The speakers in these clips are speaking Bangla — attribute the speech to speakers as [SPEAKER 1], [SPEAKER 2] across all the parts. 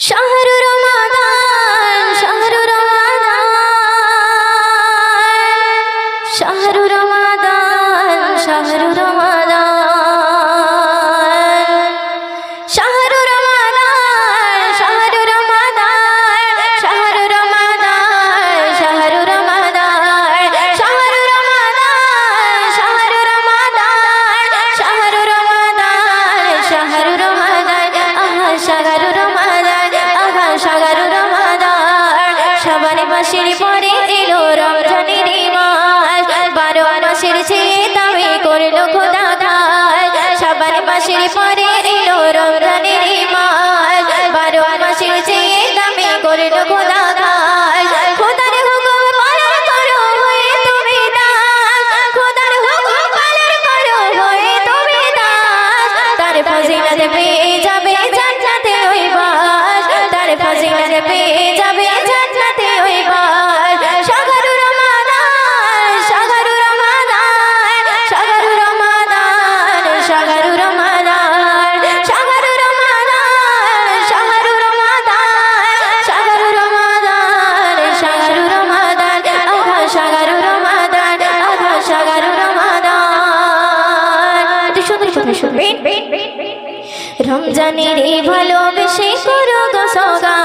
[SPEAKER 1] शहर মাসের পরে এলো রমজানের মাস। বারো মাসের চেয়ে দামি করল খোদা ঘাস সবার মাসের পরে এলো রমজানের মাস। বারো মাসের চেয়ে দামি করল খোদা ফজিলত রমজানের ভালোবেসে করো গো সগা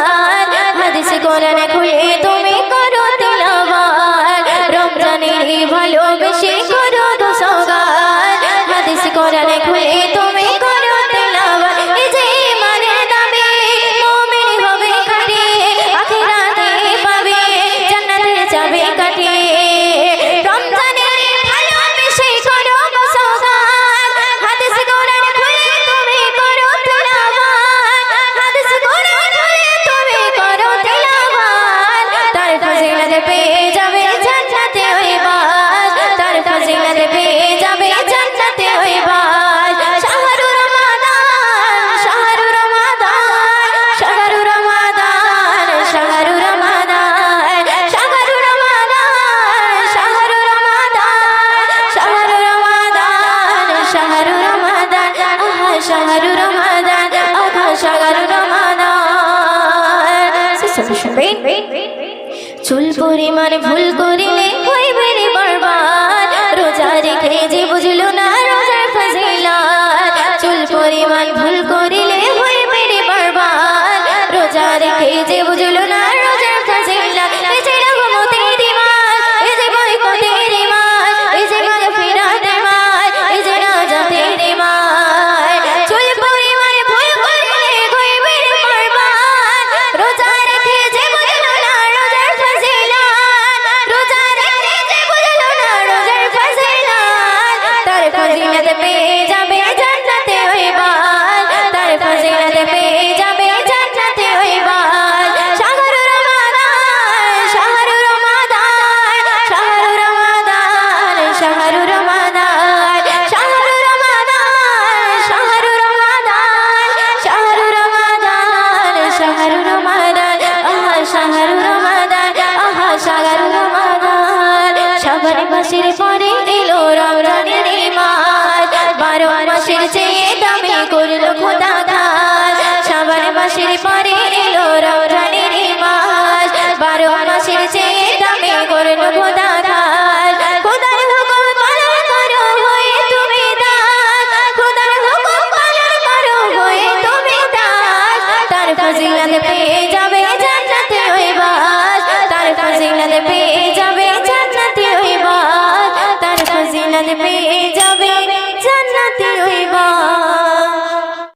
[SPEAKER 1] চুল চুল পরিমাণ ভুল করিলে হইবে রে বরবাদ। রোজা রেখে যে বুঝলো না রোজার ফজিলত। চুল পরিমাণ ভুল করিলে হইবে রে বরবাদ। রোজা রেখে যে বুঝলো না রোজা চেয়ে দামি করল খোদা।